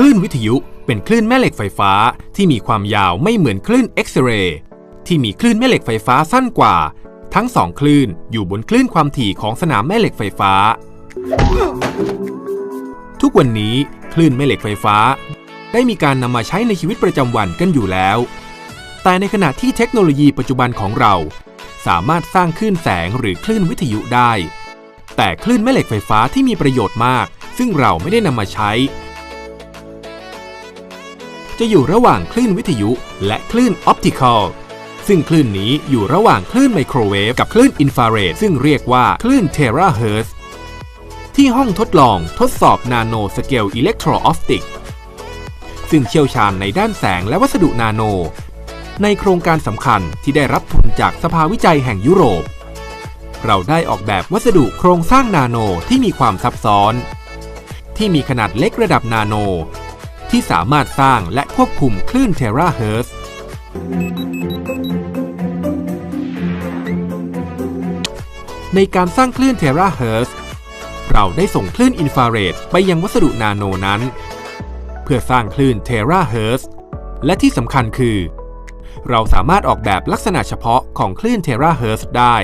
คลื่นวิทยุเป็นคลื่นแม่เหล็กไฟฟ้าที่มีความยาวไม่เหมือนคลื่นเอ็กซเรย์ที่มีคลื่นแม่เหล็กไฟฟ้าสั้นกว่า ทั้งสองคลื่นอยู่บนคลื่นความถี่ของสนามแม่เหล็กไฟฟ้า ทุกวันนี้คลื่นแม่เหล็กไฟฟ้า ได้มีการนำมาใช้ในชีวิตประจำวันกันอยู่แล้ว แต่ในขณะที่เทคโนโลยีปัจจุบันของเรา สามารถสร้างคลื่นแสงหรือคลื่นวิทยุได้ แต่คลื่นแม่เหล็กไฟฟ้าที่มีประโยชน์มาก ซึ่งเราไม่ได้นำมาใช้ จะอยู่ระหว่างคลื่นวิทยุและคลื่นออปติคอลซึ่งคลื่นนี้อยู่ระหว่างคลื่นไมโครเวฟกับคลื่นอินฟราเรดซึ่งเรียกว่าคลื่นเทราเฮิร์ตที่ห้องทดลองทดสอบนาโนสเกลอิเล็กโทรออปติกซึ่งเชี่ยวชาญในด้านแสงและวัสดุนาโน ในโครงการสำคัญที่ได้รับทุนจากสภาวิจัยแห่งยุโรป เราได้ออกแบบวัสดุโครงสร้างนาโนที่มีความซับซ้อน ที่มีขนาดเล็กระดับนาโน ที่สามารถสร้างและควบคุมคลื่นเทราเฮิรตซ์ในการสร้างคลื่นเทราเฮิรตซ์เราได้ส่งคลื่นอินฟราเรดไปยังวัสดุนาโนนั้น เพื่อสร้างคลื่นเทราเฮิรตซ์และที่สำคัญคือ เราสามารถออกแบบลักษณะเฉพาะของคลื่นเทราเฮิรตซ์ได้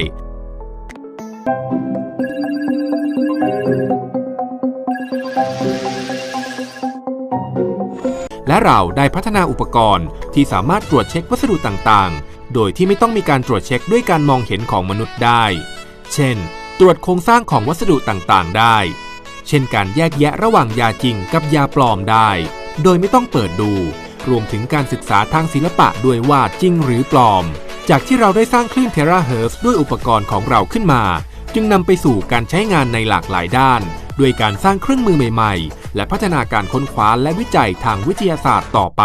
และเราได้พัฒนาอุปกรณ์ที่สามารถตรวจเช็ควัสดุต่างๆ โดยที่ไม่ต้องมีการตรวจเช็คด้วยการมองเห็นของมนุษย์ได้ เช่น ตรวจโครงสร้างของวัสดุต่างๆ ได้ เช่นการแยกแยะระหว่างยาจริงกับยาปลอมได้ โดยไม่ต้องเปิดดู รวมถึงการศึกษาทางศิลปะด้วยว่าจริงหรือปลอม จากที่เราได้สร้างคลื่นเทราเฮิรตซ์ด้วยอุปกรณ์ของเราขึ้นมา จึงนำไปสู่การใช้งานในหลากหลายด้าน ด้วยการสร้างเครื่องมือใหม่ๆ และพัฒนาการค้นคว้าและวิจัยทางวิทยาศาสตร์ต่อไป